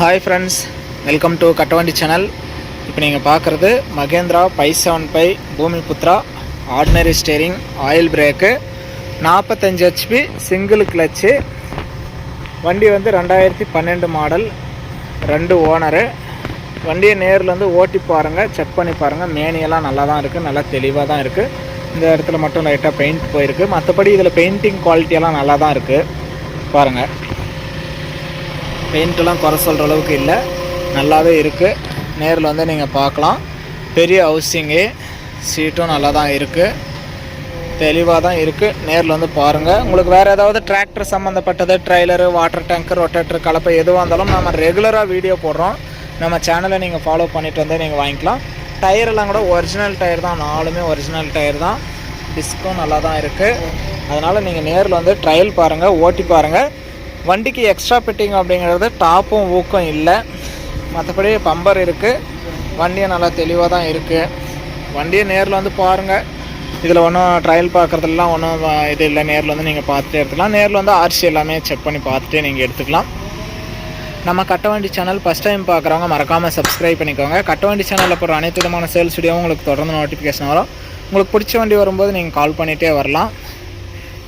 Hi friends welcome to Kattavandi channel இப்போ நீங்கள் பார்க்குறது Mahindra five seven five Bhoomi Putra ordinary steering oil brake நாற்பத்தஞ்சு HP single clutch வண்டி வந்து ரெண்டாயிரத்தி பன்னெண்டு மாடல் ரெண்டு ஓனரு வண்டியை நேரில் வந்து ஓட்டி பாருங்கள் செக் பண்ணி பாருங்கள் மேனியெல்லாம் நல்லா தான் இருக்குது நல்லா தெளிவாக தான் இருக்குது இந்த இடத்துல மட்டும் லைட்டாக பெயிண்ட் போயிருக்கு. மற்றபடி இதில் பெயிண்டிங் குவாலிட்டியெல்லாம் நல்லா தான் இருக்குது பாருங்கள் பெயிண்ட்டெல்லாம் குறை சொல்கிற அளவுக்கு இல்லை. நல்லாவே இருக்குது நேரில் வந்து நீங்கள் பார்க்கலாம். பெரிய ஹவுசிங்கு சீட்டும் நல்லா தான் இருக்குது தெளிவாக தான் இருக்குது நேரில் வந்து பாருங்கள் உங்களுக்கு வேறு ஏதாவது டிராக்டர் சம்மந்தப்பட்டது ட்ரைலரு வாட்டர் டேங்கர் ரொட்டேட்டர் கலப்பை எதுவாக இருந்தாலும் நம்ம ரெகுலராக வீடியோ போடுறோம். நம்ம சேனலை நீங்கள் ஃபாலோ பண்ணிட்டு வந்து நீங்கள் வாங்கிக்கலாம். டயரெல்லாம் கூட ஒரிஜினல் டயர் தான். நாலுமே ஒரிஜினல் டயர் தான். டிஸ்கும் நல்லா தான் இருக்குது அதனால் நீங்கள் நேரில் வந்து ட்ரையல் பாருங்கள் ஓட்டி பாருங்கள் வண்டிக்கு எக்ஸ்ட்ரா ஃபிட்டிங் அப்படிங்கிறது டாப்பும் ஊக்கம் இல்லை. மற்றபடி பம்பர் இருக்குது வண்டியும் நல்லா தெளிவாக தான் இருக்குது வண்டியை நேரில் வந்து பாருங்கள் இதில் ஒன்றும் ட்ரையல் பார்க்குறதுலாம் ஒன்றும் இது இல்லை. நேரில் வந்து நீங்கள் பார்த்துட்டே எடுத்துக்கலாம் நேரில் வந்து ஆர்சி எல்லாமே செக் பண்ணி பார்த்துட்டே நீங்கள் எடுத்துக்கலாம். நம்ம கட்டவண்டி சேனல் ஃபஸ்ட் டைம் பார்க்குறவங்க மறக்காமல் சப்ஸ்கிரைப் பண்ணிக்கோங்க. கட்டவண்டி சேனலில் போகிற அனைத்து விதமான சேல்ஸ் வீடியோவும் உங்களுக்கு தொடர்ந்து நோட்டிஃபிகேஷன் வரும். உங்களுக்கு பிடிச்ச வண்டி வரும்போது நீங்கள் கால் பண்ணிகிட்டே வரலாம்.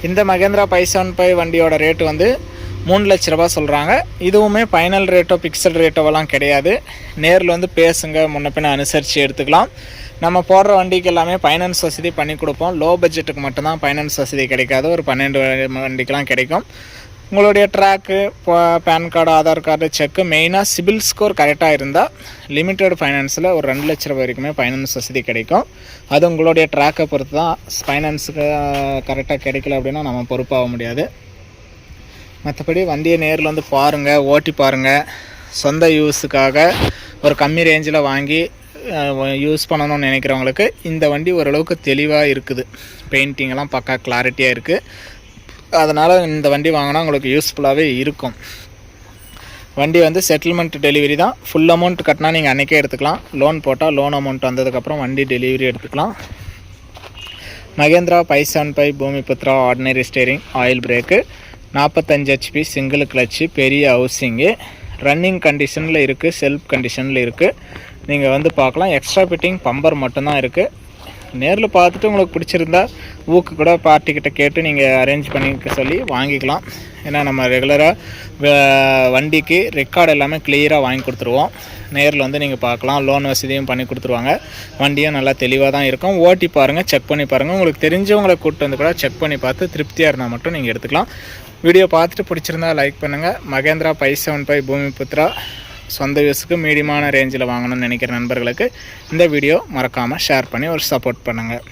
இந்த மகேந்திரா பை செவன் பை வண்டியோட ரேட்டு வந்து மூணு லட்ச ரூபா சொல்கிறாங்க இதுவுமே ஃபைனல் ரேட்டோ பிக்சட் ரேட்டோவெல்லாம் கிடையாது. நேரில் வந்து பேசுங்க முன்ன பின்ன அனுசரித்து எடுத்துக்கலாம். நம்ம போடுற வண்டிக்கு எல்லாமே ஃபைனான்ஸ் வசதி பண்ணி கொடுப்போம். லோ பட்ஜெட்டுக்கு மட்டும்தான் ஃபைனான்ஸ் வசதி கிடைக்காது. ஒரு பன்னெண்டு வண்டிக்கெலாம் கிடைக்கும். உங்களுடைய track PAN card Aadhaar card check மெயினாக சிபில் ஸ்கோர் கரெக்டாக இருந்தால் லிமிட்டெட் ஃபைனான்ஸில் ஒரு ரெண்டு லட்ச ரூபா வரைக்குமே ஃபைனான்ஸ் வசதி கிடைக்கும். அது உங்களுடைய ட்ராக்கை பொறுத்து தான் ஃபைனான்ஸுக்கு கரெக்டாக கிடைக்கல அப்படின்னா நம்ம பொறுப்பாக முடியாது. மற்றபடி வண்டியை நேரில் வந்து பாருங்கள் ஓட்டி பாருங்கள் சொந்த யூஸுக்காக ஒரு கம்மி ரேஞ்சில் வாங்கி யூஸ் பண்ணணும்னு நினைக்கிறவங்களுக்கு இந்த வண்டி ஓரளவுக்கு தெளிவாக இருக்குது. பெயிண்டிங்கெல்லாம் பக்கா கிளாரிட்டியாக இருக்குது அதனால் இந்த வண்டி வாங்கினா உங்களுக்கு யூஸ்ஃபுல்லாகவே இருக்கும். வண்டி வந்து செட்டில்மெண்ட் டெலிவரி தான். ஃபுல் அமௌண்ட் கட்டினா நீங்கள் அன்றைக்கே எடுத்துக்கலாம். லோன் போட்டால் லோன் அமௌண்ட் வந்ததுக்கப்புறம் வண்டி டெலிவரி எடுத்துக்கலாம். Mahindra five seven five Bhoomiputra ordinary steering oil brake நாற்பத்தஞ்சு ஹெச்பி சிங்கிள் கிளச்சு பெரிய ஹவுசிங்கு ரன்னிங் கண்டிஷனில் இருக்குது செல்ஃப் கண்டிஷனில் இருக்குது நீங்கள் வந்து பார்க்கலாம். எக்ஸ்ட்ரா ஃபிட்டிங் பம்பர் மட்டும்தான் இருக்குது நேரில் பார்த்துட்டு உங்களுக்கு பிடிச்சிருந்தா ஊக்கு கூட பார்ட்டிக்கிட்ட கேட்டு நீங்கள் அரேஞ்ச் பண்ணிக்க சொல்லி வாங்கிக்கலாம். ஏன்னா நம்ம ரெகுலராக வண்டிக்கு ரெக்கார்டு எல்லாமே கிளியராக வாங்கி கொடுத்துருவோம். நேரில் வந்து நீங்கள் பார்க்கலாம். லோன் வசதியும் பண்ணி கொடுத்துருவாங்க. வண்டியும் நல்லா தெளிவாக தான் இருக்கும். ஓட்டி பாருங்கள் செக் பண்ணி பாருங்கள் உங்களுக்கு தெரிஞ்சவங்களை கூப்பிட்டு வந்து கூட செக் பண்ணி பார்த்து திருப்தியாக இருந்தால் மட்டும் நீங்கள் எடுத்துக்கலாம். வீடியோ பார்த்துட்டு பிடிச்சிருந்தா லைக் பண்ணுங்கள் மகேந்திரா பை செவன் பை பூமி புத்ரா சொந்த யூஸுக்கு மீடியமான ரேஞ்சில் வாங்கணும்னு நினைக்கிற நண்பர்களுக்கு இந்த வீடியோ மறக்காமல் ஷேர் பண்ணி ஒரு சப்போர்ட் பண்ணுங்கள்